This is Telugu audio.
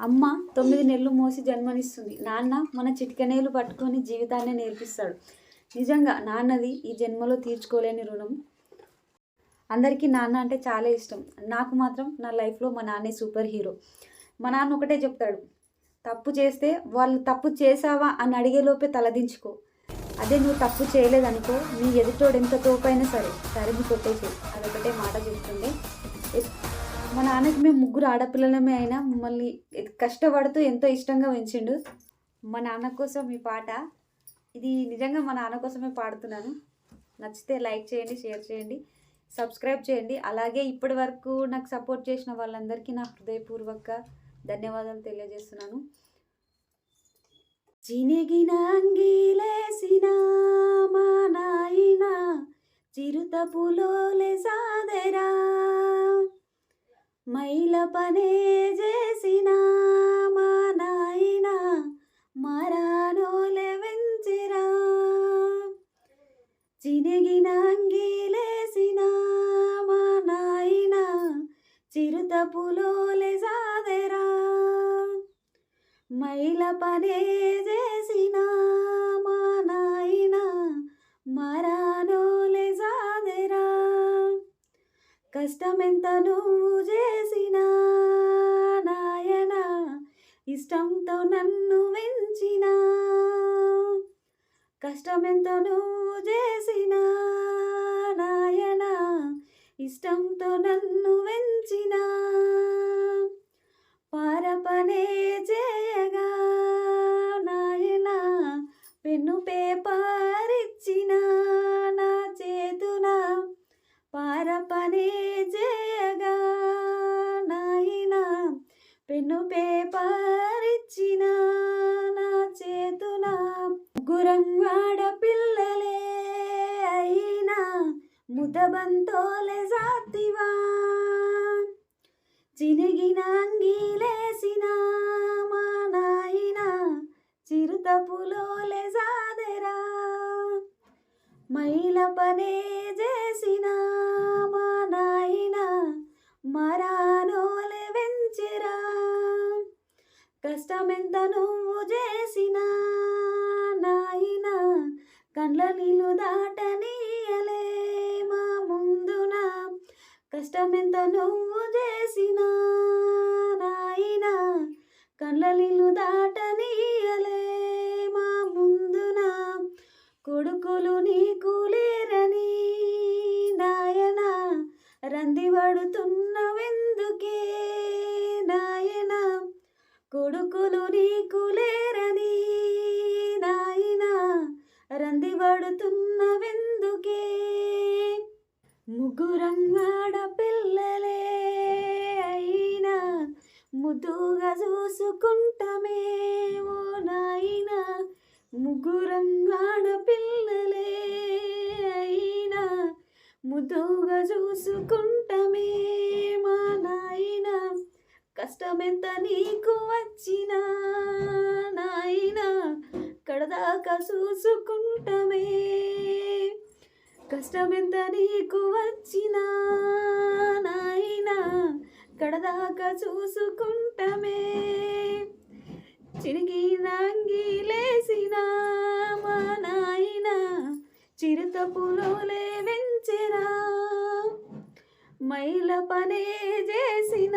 అమ్మ తొమ్మిది నెలలు మోసి జన్మనిస్తుంది. నాన్న మన చిటికనేలు పట్టుకొని జీవితాన్ని నేర్పిస్తాడు. నిజంగా నాన్నది ఈ జన్మలో తీర్చుకోలేని రుణం. అందరికీ నాన్న అంటే చాలా ఇష్టం. నాకు మాత్రం నా లైఫ్లో మా నాన్నే సూపర్ హీరో. మా నాన్న ఒకటే చెప్తాడు తప్పు చేస్తే వాళ్ళు తప్పు చేసావా అని అడిగేలోపే తలదించుకో. అదే నువ్వు తప్పు చేయలేదనుకో నీ ఎదుటోడు ఎంత తోపైనా సరే తరిమి కొట్టేసి అదొకటే మాట చెప్తుండే. మా నాన్నకి మేము ముగ్గురు ఆడపిల్లలమే అయినా మమ్మల్ని కష్టపడుతూ ఎంతో ఇష్టంగా పెంచిండు మా నాన్న కోసం ఈ పాట. ఇది నిజంగా మా నాన్న కోసమే పాడుతున్నాను. నచ్చితే లైక్ చేయండి షేర్ చేయండి సబ్స్క్రైబ్ చేయండి. అలాగే ఇప్పటి వరకు నాకు సపోర్ట్ చేసిన వాళ్ళందరికీ నా హృదయపూర్వక ధన్యవాదాలు తెలియజేస్తున్నాను. చినిగిన అంగీలేసిన మా నాయన చిరుతపులో సాదరా. మైల పనే చేసిన మా నాయన మరానోలే వెంచిరా. చినిగిన అంగీలేసిన మా నాయన చిరుతపులోలే సాదెరా. మైల పనే చేసిన మా నాయన మరానోలే కష్టమెంత నువ్వు చేసినా నాయన ఇష్టంతో నన్ను వెంచిన. కష్టమెంత నువ్వు చేసినా నాయన ఇష్టంతో నన్ను వెంచిన. పారపనే చేయగా నాయన పెన్ను పేపర్ పని చేయగా నాయనా పెన్ను పేపర్ ఇచ్చిన నా చేతున? గురంగాడ పిల్లలే అయినా ముదబంతోలే సాతివా చినిగిన అంగీలేసిన మా నాయన చిరుతపులోలే సాదెరా మైల పనే చేసిన మా నాయన మరానోలే వెంచిరా. కష్టమెంత నువ్వు చేసిన నాయన కండ్ల నీళ్ళు దాటనీయలే మా ముందున. కష్టమెంత నువ్వు చేసిన నాయన కండ్ల నీళ్ళు దాటనీయలే. రంది పడుతున్నవెందుకే నాయన? కొడుకులు నీకు లేరని నాయన? రంది పడుతున్నవెందుకే ముగ్గురంగాడ పిల్లలే అయినా ముద్దుగా చూసుకుంటామే ఓ నాయన. ముగ్గురంగాడ పిల్లలే అయినా ముద్దుగా చూసుకుంటమే మా నాయన. కష్టమెంత నీకు వచ్చినా నాయన. కడదాకా చూసుకుంటమే. కష్టమెంత నీకు వచ్చినా నాయన. కడదాకా చూసుకుంటమే. చిరిగి నాంగిలేసిన మా నాయన. చిరుత పులోలే మైల పనే చేసిన